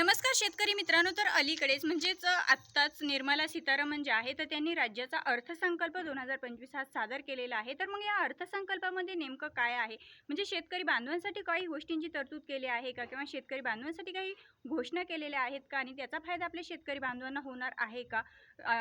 नमस्कार शेतकरी मित्रांनो तर अलीकडेच म्हणजेच आत्ताच निर्मला सीतारामन जे आहे तर त्यांनी राज्याचा अर्थसंकल्प दोन हजार पंचवीस हा सादर केलेला आहे. तर मग या अर्थसंकल्पामध्ये नेमकं काय आहे? म्हणजे शेतकरी बांधवांसाठी काही गोष्टींची तरतूद केली आहे का? किंवा शेतकरी बांधवांसाठी काही घोषणा केलेल्या आहेत का? आणि त्याचा फायदा आपल्या शेतकरी बांधवांना होणार आहे का?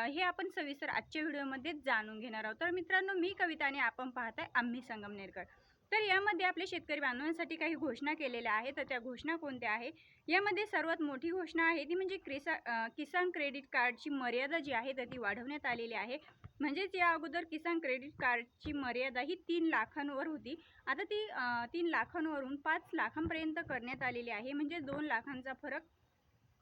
हे आपण सविस्तर आजच्या व्हिडिओमध्ये जाणून घेणार आहोत. तर मित्रांनो मी कविता आणि आपण पाहताय आम्ही संगमनेरकर. तर यामध्ये आपल्या शेतकरी बांधवांसाठी काही घोषणा केलेल्या आहेत. तर त्या घोषणा कोणत्या आहे यामध्ये सर्वात मोठी घोषणा आहे ती म्हणजे क्रिसा किसान क्रेडिट कार्डची मर्यादा जी आहे तर ती वाढवण्यात आलेली आहे. म्हणजेच या अगोदर किसान क्रेडिट कार्डची मर्यादा ही तीन लाखांवर होती. आता ती तीन लाखांवरून पाच लाखांपर्यंत करण्यात आलेली आहे. म्हणजे दोन लाखांचा फरक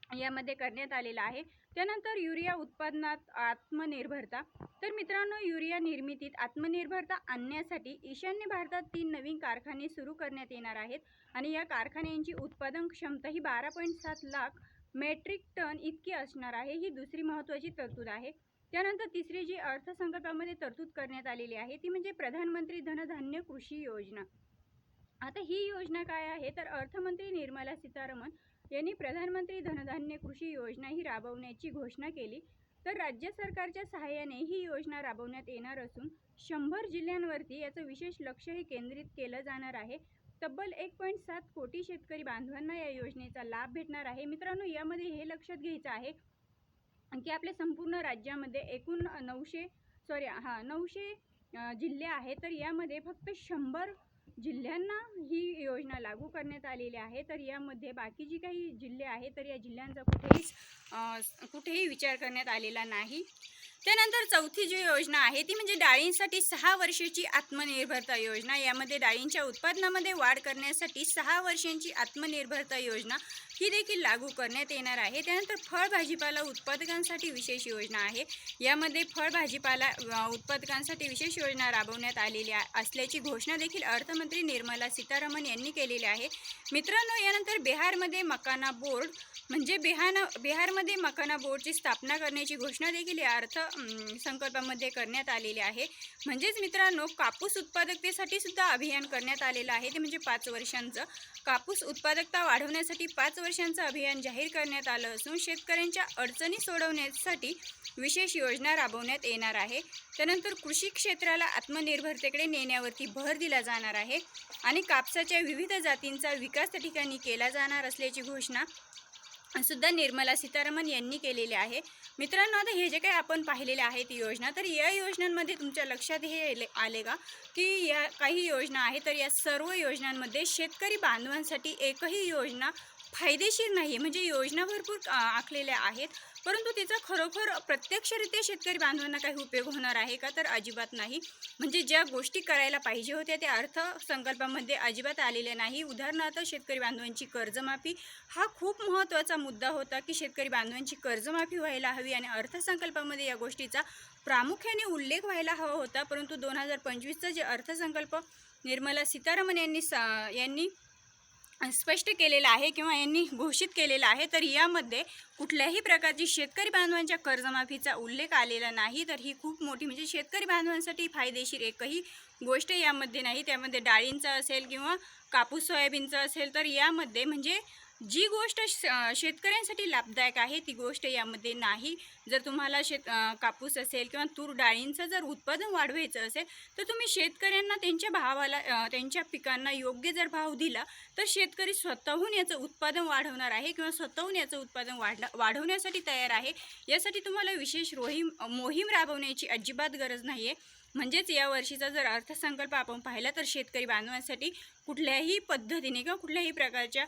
यामध्ये करण्यात आलेला आहे. त्यानंतर युरिया उत्पादनात आत्मनिर्भरता. तर मित्रांनो युरिया निर्मितीत आत्मनिर्भरता आणण्यासाठी ईशान्य भारतात तीन नवीन कारखाने सुरू करण्यात येणार आहेत आणि या कारखान्यांची उत्पादन क्षमता ही बारा पॉईंट सात लाख मेट्रिक टन इतकी असणार आहे ही दुसरी महत्त्वाची तरतूद आहे. त्यानंतर तिसरी जी अर्थसंकल्पामध्ये तरतूद करण्यात आलेली आहे ती म्हणजे प्रधानमंत्री धनधान्य कृषी योजना. आता ही योजना काय आहे? तर अर्थमंत्री निर्मला सीतारामन यांनी प्रधानमंत्री धनधान्य कृषी योजना ही राबवण्याची घोषणा केली. तर राज्य सरकारच्या सहाय्याने ही योजना राबवण्यात येणार असून शंभर जिल्ह्यांवरती याचं विशेष लक्षही केंद्रित केलं जाणार आहे. तब्बल एक पॉईंट सात कोटी शेतकरी बांधवांना या योजनेचा लाभ भेटणार आहे. मित्रांनो यामध्ये हे लक्षात घ्यायचं आहे की आपल्या संपूर्ण राज्यामध्ये एकूण नऊशे सॉरी हां नऊशे जिल्हे आहेत. तर यामध्ये फक्त शंभर जिल्ह्यांना ही योजना लागू करण्यात आलेली आहे. तर यामध्ये बाकी जी काही जिल्हे आहेत तर या जिल्ह्यांचा कुठेही कुठेही विचार करण्यात आलेला नाही. त्यानंतर चौथी जी योजना आहे ती म्हणजे डाळींसाठी सहा वर्षाची आत्मनिर्भरता योजना. यामध्ये डाळींच्या उत्पादनामध्ये वाढ करण्यासाठी सहा वर्षांची आत्मनिर्भरता योजना ही देखील लागू करण्यात येणार आहे. त्यानंतर फळ भाजीपाला उत्पादकांसाठी विशेष योजना आहे. यामध्ये फळ भाजीपाला उत्पादकांसाठी विशेष योजना राबवण्यात आलेली असल्याची घोषणा देखील अर्थमंत्री निर्मला सीतारामन यांनी केलेली आहे. मित्रांनो यानंतर बिहारमध्ये मकाना बोर्ड म्हणजे बिहार बिहारमध्ये मखाना बोर्डची स्थापना करण्याची घोषणा देखील या अर्थ संकल्पामध्ये करण्यात आलेली आहे. म्हणजेच मित्रांनो कापूस उत्पादकतेसाठी सुद्धा अभियान करण्यात आलेलं आहे. ते म्हणजे पाच वर्षांचं. कापूस उत्पादकता वाढवण्यासाठी पाच वर्षांचं अभियान जाहीर करण्यात आलं असून शेतकऱ्यांच्या अडचणी सोडवण्यासाठी विशेष योजना राबवण्यात येणार आहे. त्यानंतर कृषी क्षेत्राला आत्मनिर्भरतेकडे नेण्यावरती भर दिला जाणार आहे आणि कापसाच्या विविध जातींचा विकास त्या ठिकाणी केला जाणार असल्याची घोषणा सुद्धा निर्मला सीतारामन यांनी केलेले आहे. मित्रांनो आता हे जे काही आपण पाहिलेले आहेत योजना तर या योजनांमध्ये तुमच्या लक्षात हे आले- आले का? की या काही योजना आहेत तर या सर्व योजनांमध्ये शेतकरी बांधवांसाठी एकही योजना फायदेशीर नाही म्हणजे योजना भरपूर आखलेल्या आहेत. परंतु तिचा खरोखर प्रत्यक्षरित्या शेतकरी बांधवांना काही उपयोग होणार आहे का तर अजिबात नाही. म्हणजे ज्या गोष्टी करायला पाहिजे होत्या त्या अर्थसंकल्पामध्ये अजिबात आलेल्या नाही. उदाहरणार्थ शेतकरी बांधवांची कर्जमाफी हा खूप महत्त्वाचा मुद्दा होता की शेतकरी बांधवांची कर्जमाफी व्हायला हवी आणि अर्थसंकल्पामध्ये या गोष्टीचा प्रामुख्याने उल्लेख व्हायला हवा होता. परंतु दोन हजार पंचवीसचा जे अर्थसंकल्प निर्मला सीतारामन यांनी सा यांनी स्पष्ट केलेलं आहे किंवा यांनी घोषित केलेलं आहे तर यामध्ये कुठल्याही प्रकारची शेतकरी बांधवांच्या कर्जमाफीचा उल्लेख आलेला नाही. तर ही खूप मोठी म्हणजे शेतकरी बांधवांसाठी फायदेशीर एकही गोष्ट यामध्ये नाही. त्यामध्ये डाळींचं असेल किंवा कापूस सोयाबीनचं असेल तर यामध्ये म्हणजे जी गोष्ट श- शेतकऱ्यांसाठी लाभदायक आहे ती गोष्ट यामध्ये नाही. जर तुम्हाला शेत कापूस असेल किंवा तूर डाळींचं जर उत्पादन वाढवायचं असेल तर तुम्ही शेतकऱ्यांना त्यांच्या भावाला त्यांच्या पिकांना योग्य जर भाव दिला तर शेतकरी स्वतःहून याचं उत्पादन वाढवणार आहे किंवा स्वतःहून याचं उत्पादन वाढला वाढवण्यासाठी तयार आहे. यासाठी तुम्हाला विशेष रोहीम मोहीम राबवण्याची अजिबात गरज नाही आहे म्हणजेच या वर्षीचा जर अर्थसंकल्प आपण पाहिला तर शेतकरी बांधवांसाठी कुठल्याही पद्धतीने किंवा कुठल्याही प्रकारच्या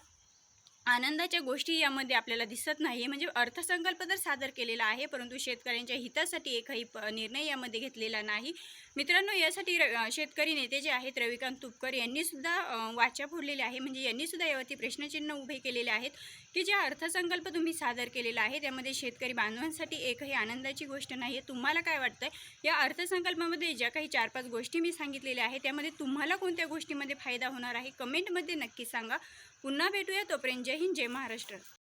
आनंदाच्या गोष्टी यामध्ये आपल्याला दिसत नाही म्हणजे अर्थसंकल्प तर सादर केलेला आहे परंतु शेतकऱ्यांच्या हितासाठी एकही प निर्णय यामध्ये घेतलेला नाही. मित्रांनो यासाठी र शेतकरी नेते जे आहेत रविकांत तुपकर यांनीसुद्धा वाचा फोडलेले आहे म्हणजे यांनीसुद्धा यावरती प्रश्नचिन्ह उभे केलेले आहेत की जे अर्थसंकल्प तुम्ही सादर केलेला आहे त्यामध्ये शेतकरी बांधवांसाठी एकही आनंदाची गोष्ट नाही आहे तुम्हाला काय वाटतं या अर्थसंकल्पामध्ये ज्या काही चार पाच गोष्टी मी सांगितलेल्या आहेत त्यामध्ये तुम्हाला कोणत्या गोष्टीमध्ये फायदा होणार आहे? कमेंटमध्ये नक्की सांगा. पुन्हा भेटूया तोपर्यंत. जय हिंद जय महाराष्ट्र.